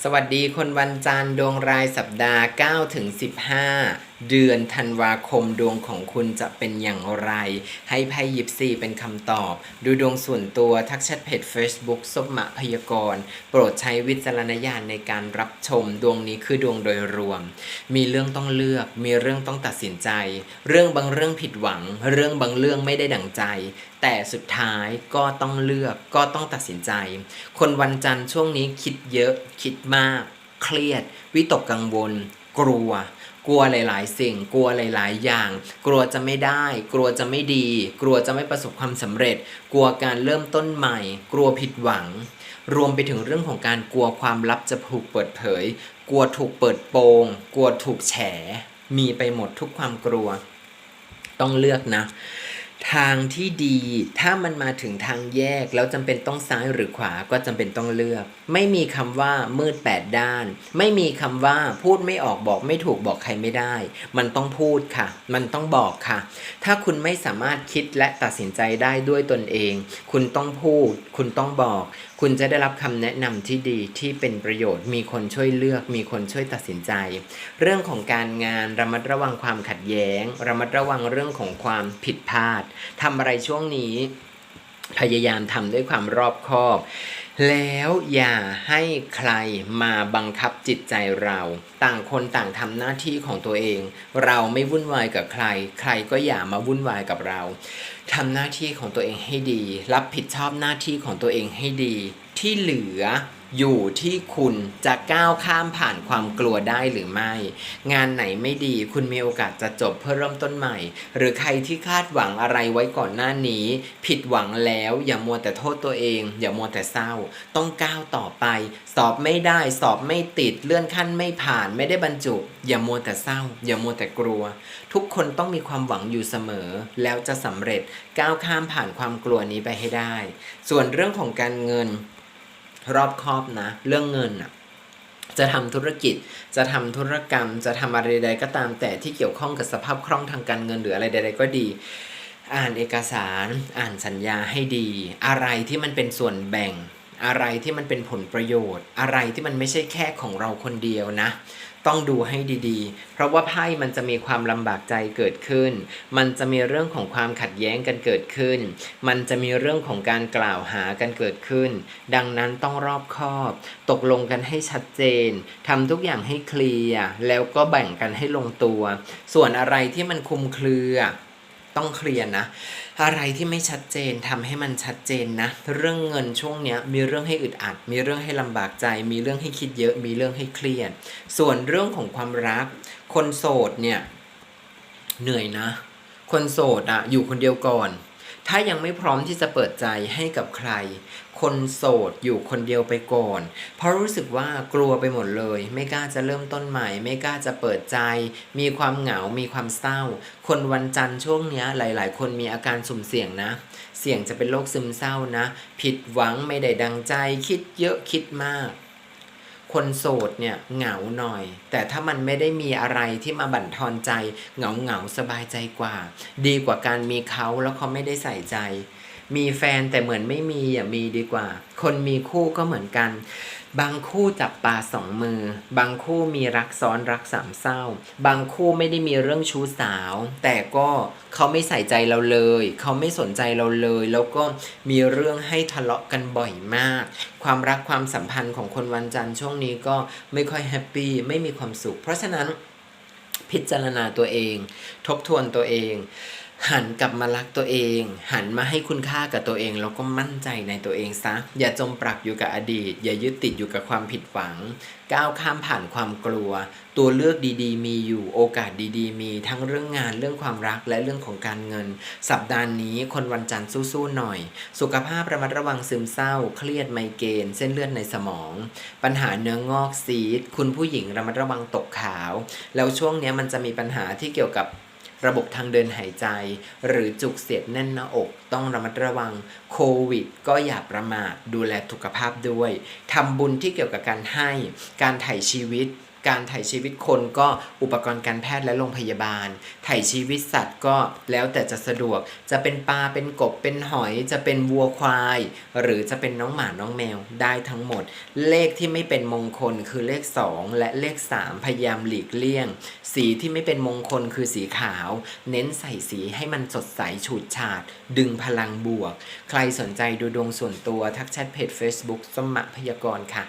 สวัสดีคนวันจันทร์ดวงรายสัปดาห์9ถึง15 เดือนธันวาคมดวงของคุณจะเป็นอย่างไร ให้ไพ่ยิปซีเป็นคำตอบ ดูดวงส่วนตัวทักแชทเพจ Facebook ซบมะพยากรณ์โปรดใช้วิจารณญาณในการรับชมดวงนี้คือดวงโดยรวม มีเรื่องต้องเลือก มีเรื่องต้องตัดสินใจ เรื่องบางเรื่องผิดหวัง เรื่องบางเรื่องไม่ได้ดั่งใจ แต่สุดท้ายก็ต้องเลือกก็ต้องตัดสินใจ คนวันจันทร์ช่วงนี้คิดเยอะคิดมาก เครียด วิตกกังวล กลัว กลัวหลาย ๆ สิ่ง กลัวหลาย ๆ อย่าง กลัวจะไม่ได้ กลัวจะไม่ดี กลัวจะไม่ประสบความสำเร็จ กลัวการเริ่มต้นใหม่ กลัวผิดหวัง รวมไปถึงเรื่องของการกลัวความลับจะถูกเปิดเผย กลัวถูกเปิดโปง กลัวถูกแฉ มีไปหมดทุกความกลัว ต้องเลือกนะ ทางที่ดีถ้ามันมาถึงทางแยก แล้วจำเป็นต้องซ้ายหรือขวาก็จำเป็นต้องเลือก ไม่มีคำว่ามืดแปดด้าน ไม่มีคำว่าพูดไม่ออกบอกไม่ถูกบอกใครไม่ได้ มันต้องพูดค่ะ มันต้องบอกค่ะ ถ้าคุณไม่สามารถคิดและตัดสินใจได้ด้วยตนเอง คุณต้องพูด คุณต้องบอก คุณจะได้รับคำแนะนำที่ดีที่เป็นประโยชน์ มีคนช่วยเลือก มีคนช่วยตัดสินใจ เรื่องของการงานระมัดระวังความขัดแย้ง ระมัดระวังเรื่องของความผิดพลาดทำอะไรช่วงนี้ พยายามทำด้วยความรอบคอบ แล้วอย่าให้ใครมาบังคับจิตใจเรา ต่างคนต่างทำหน้าที่ของตัวเอง เราไม่วุ่นวายกับใคร ใครก็อย่ามาวุ่นวายกับเราทำหน้าที่ของตัวเองให้ดี รับผิดชอบหน้าที่ของตัวเองให้ดี ที่เหลือ อยู่ที่คุณจะก้าวข้ามผ่านความกลัวได้หรือไม่ งานไหนไม่ดีคุณมีโอกาสจะจบเพื่อเริ่มต้นใหม่ หรือใครที่คาดหวังอะไรไว้ก่อนหน้านี้ ผิดหวังแล้วอย่ามัวแต่โทษตัวเอง อย่ามัวแต่เศร้า ต้องก้าวต่อไป สอบไม่ได้สอบไม่ติดเลื่อนขั้นไม่ผ่านไม่ได้บรรจุ อย่ามัวแต่เศร้า อย่ามัวแต่กลัว ทุกคนต้องมีความหวังอยู่เสมอ แล้วจะสำเร็จก้าวข้ามผ่านความกลัวนี้ไปให้ได้ ส่วนเรื่องของการเงิน รอบคอบนะ เรื่องเงินอะจะทำธุรกิจ จะทำธุรกรรม จะทำอะไรใดก็ตามแต่ที่เกี่ยวข้องกับสภาพคล่องทางการเงินหรืออะไรใด ๆ ก็ดี อ่านเอกสาร อ่านสัญญาให้ดี อะไรที่มันเป็นส่วนแบ่ง อะไรที่มันเป็นผลประโยชน์ อะไรที่มันไม่ใช่แค่ของเราคนเดียวนะ ต้องดูให้ดีๆ เพราะว่าไพ่มันจะมีความลำบากใจเกิดขึ้น มันจะมีเรื่องของความขัดแย้งกันเกิดขึ้น มันจะมีเรื่องของการกล่าวหากันเกิดขึ้น ดังนั้นต้องรอบคอบ ตกลงกันให้ชัดเจนทำทุกอย่างให้เคลียร์แล้วก็แบ่งกันให้ลงตัว ส่วนอะไรที่มันคุมเครือ ต้องเคลียร์นะ อะไรที่ไม่ชัดเจนทำให้มันชัดเจนนะ เรื่องเงินช่วงเนี้ยมีเรื่องให้อึดอัด มีเรื่องให้ลำบากใจ มีเรื่องให้คิดเยอะ มีเรื่องให้เครียด ส่วนเรื่องของความรัก คนโสดเนี่ยเหนื่อยนะ คนโสดอะอยู่คนเดียวก่อน ถ้ายังไม่พร้อมที่จะเปิดใจให้กับใคร คนโสดอยู่คนเดียวไปก่อน เพราะรู้สึกว่ากลัวไปหมดเลย ไม่กล้าจะเริ่มต้นใหม่ ไม่กล้าจะเปิดใจ มีความเหงา มีความเศร้า คนวันจันทร์ช่วงนี้หลาย ๆ คนมีอาการสุ่มเสี่ยงนะ เสี่ยงจะเป็นโรคซึมเศร้านะ ผิดหวังไม่ได้ดังใจ คิดเยอะคิดมาก คนโสดเนี่ยเหงาหน่อย แต่ถ้ามันไม่ได้มีอะไรที่มาบั่นทอนใจเหงาเหงาๆสบายใจกว่า ดีกว่าการมีเขาแล้วเขาไม่ได้ใส่ใจ มีแฟนแต่เหมือนไม่มีอย่ามีดีกว่า คนมีคู่ก็เหมือนกัน บางคู่จับปลาสองมือ บางคู่มีรักซ้อนรักสามเศร้า บางคู่ไม่ได้มีเรื่องชู้สาว แต่ก็เขาไม่ใส่ใจเราเลย เขาไม่สนใจเราเลย แล้วก็มีเรื่องให้ทะเลาะกันบ่อยมาก ความรักความสัมพันธ์ของคนวันจันทร์ช่วงนี้ก็ไม่ค่อยแฮปปี้ไม่มีความสุข เพราะฉะนั้นพิจารณาตัวเอง ทบทวนตัวเอง หันกลับมารักตัวเอง หันมาให้คุณค่ากับตัวเองแล้วก็มั่นใจในตัวเองซะ อย่าจมปลักอยู่กับอดีต อย่ายึดติดอยู่กับความผิดหวัง ก้าวข้ามผ่านความกลัว ตัวเลือกดีๆ มีอยู่โอกาสดีๆ มีทั้งเรื่องงานเรื่องความรักและเรื่องของการเงิน สัปดาห์นี้คนวันจันทร์สู้ๆหน่อย สุขภาพระมัดระวังซึมเศร้า เครียดไมเกรนเส้นเลือดในสมอง ปัญหาเนื้องอกซีดคุณผู้หญิงระมัดระวังตกขาว แล้วช่วงนี้มันจะมีปัญหาที่เกี่ยวกับ ระบบทางเดินหายใจ หรือจุกเสียดแน่นหน้าอก ต้องระมัดระวังโควิด ก็อย่าประมาทดูแลสุขภาพด้วยทำบุญที่เกี่ยวกับการให้การไถ่ชีวิต การถ่ายชีวิตคนก็อุปกรณ์การแพทย์และโรงพยาบาลถ่ายชีวิตสัตว์ก็แล้วแต่จะสะดวก จะเป็นปลา เป็นกบ เป็นหอย จะเป็นวัวควาย หรือจะเป็นน้องหมา น้องแมว ได้ทั้งหมด เลขที่ไม่เป็นมงคลคือเลข 2 และเลข 3 พยายามหลีกเลี่ยง สีที่ไม่เป็นมงคลคือสีขาว เน้นใส่สีให้มันสดใสฉูดฉาด ดึงพลังบวก ใครสนใจดูดวงส่วนตัวทักแชทเพจ Facebook สมะพยากรณ์ค่ะ